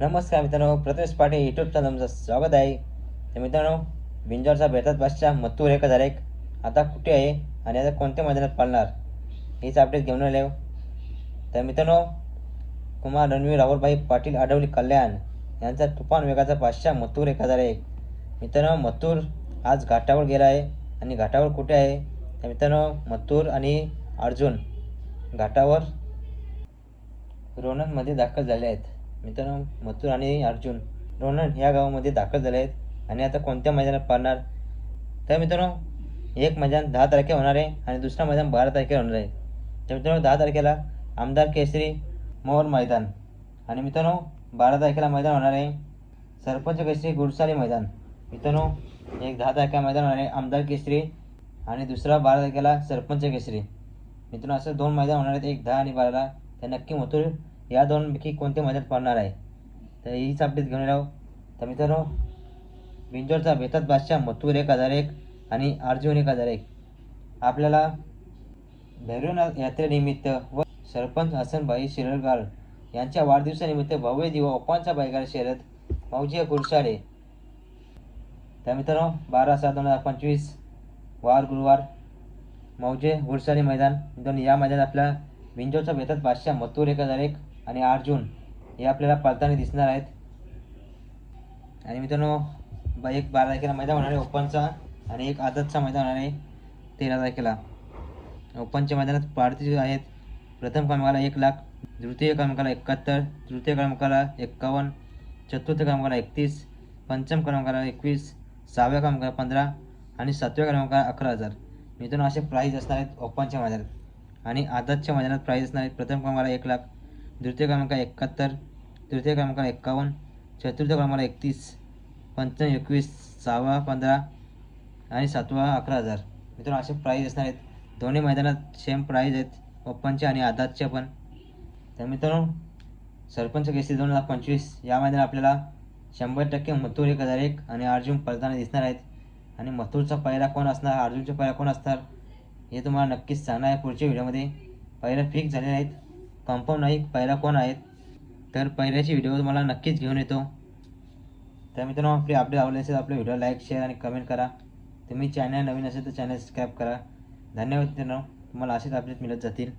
नमस्कार मित्रांनो Prathamesh Patil YouTube channel तुमचं स्वागत आहे. तर मित्रांनो बिंजॉरचा भेटत बादशाह मत्तूर एक हजार एक आता कुठे आहे आणि आता कोणत्या मैदानात पाळणार? हेच अपडेट घेऊन आले तर मित्रांनो कुमार रणवीर राहुलभाई पाटील आडवली कल्याण यांचा तुफान वेगाचा बादशाह मत्तूर एक हजार एक मित्रांनो मत्तूर आज घाटावर गेला आहे आणि घाटावर कुठे आहे? तर मित्रांनो मत्तूर आणि अर्जुन घाटावर रोणनमध्ये दाखल झाले आहेत. मित्रांनो मथुर आणि अर्जुन रोनन ह्या गावामध्ये दाखल झाले आहेत आणि आता कोणत्या मैदानात पाहणार तर मित्रांनो एक मैदान दहा तारखेला होणार आहे आणि दुसरा मैदान बारा तारखेला होणार आहे. तर मित्रांनो दहा तारखेला आमदार केसरी मोर मैदान. आणि मित्रांनो बारा तारखेला मैदान होणार आहे. सरपंच केसरी गुडसाली मैदान. मित्रांनो एक दहा तारखेला मैदान होणार आहे आमदार केसरी आणि दुसरा बारा तारखेला सरपंच केसरी. मित्रांनो असं दोन मैदान होणार आहेत एक दहा आणि बाराला. तर नक्की मथुर या दोनपैकी कोणती मदत पडणार आहे? तर हीच अपडेट घेऊन राहू. तर मित्रांनो बिंजोरचा बेतात बादशाह मथुर एक हजार एक आणि अर्जुन एक हजार एक. आपल्याला भैरवनाथ यात्रेनिमित्त व सरपंच हसनभाई शिरलगार यांच्या वाढदिवसानिमित्त भव्य दिवा ओपांचा बैगार शर्यत मौजी कुरसाडे. तर मित्रांनो बारा सात दोन हजार पंचवीस वार गुरुवार मौजे गुरसाळे मैदान दोन या मैदानात आपल्या विंजोचा बेतात बादशाह मथुर एक हजार एक आणि अर्जुन हे आपल्याला पळताना दिसणार आहेत. आणि मित्रांनो बा एक बारा तारखेला मैदान होणार आहे ओपनचा आणि एक आदतचा मैदान होणार आहे तेरा तारखेला. ओपनच्या मैदानात पार्थिव आहेत प्रथम क्रमांकाला एक लाख तृतीय क्रमांकाला एकाहत्तर तृतीय क्रमांकाला एक्कावन्न चतुर्थ क्रमांकाला एकतीस पंचम क्रमांकाला एकवीस सहाव्या क्रमांकाला पंधरा आणि सातव्या क्रमांकाला अकरा हजार. मित्रांनो असे प्राईज असणार आहेत ओपनच्या मैदानात. आणि आदतच्या मैदानात प्राईज असणार आहेत प्रथम क्रमांकाला एक लाख द्वितीय क्रमांकाला एकाहत्तर तृतीय क्रमांकाला एक्कावन्न चतुर्थ क्रमांकाला एकतीस पंचम एकवीस सहावा पंधरा आणि सातवा अकरा हजार. मित्रांनो असे प्राईज असणार आहेत. दोन्ही मैदानात सेम प्राईज आहेत. ओपनच्या आणि आदातच्या पण. तर मित्रांनो सरपंच केसी दोन हजार पंचवीस या मैदानात आपल्याला शंभर टक्के मथुर एक हजार एक आणि अर्जुन पळताना दिसणार आहेत. आणि मथुरचा पहिला कोण असणार? अर्जुनचा पहिला कोण असणार? हे तुम्हाला नक्कीच सांगणार आहे पुढच्या व्हिडिओमध्ये पहिला फिक्स झालेले आहेत. कंपाऊंड नाही पहिला कोण आहेत तर पहिल्याचे व्हिडिओ तुम्हाला नक्कीच घेऊन येतो. तर मित्रांनो आपली अपडेट आवडली असेल आपल्या व्हिडिओ लाईक शेअर आणि कमेंट करा. तुम्ही चॅनल नवीन असेल तर चॅनल सबस्क्राईब करा. धन्यवाद मित्रांनो. तुम्हाला असेच अपडेट मिळत जातील.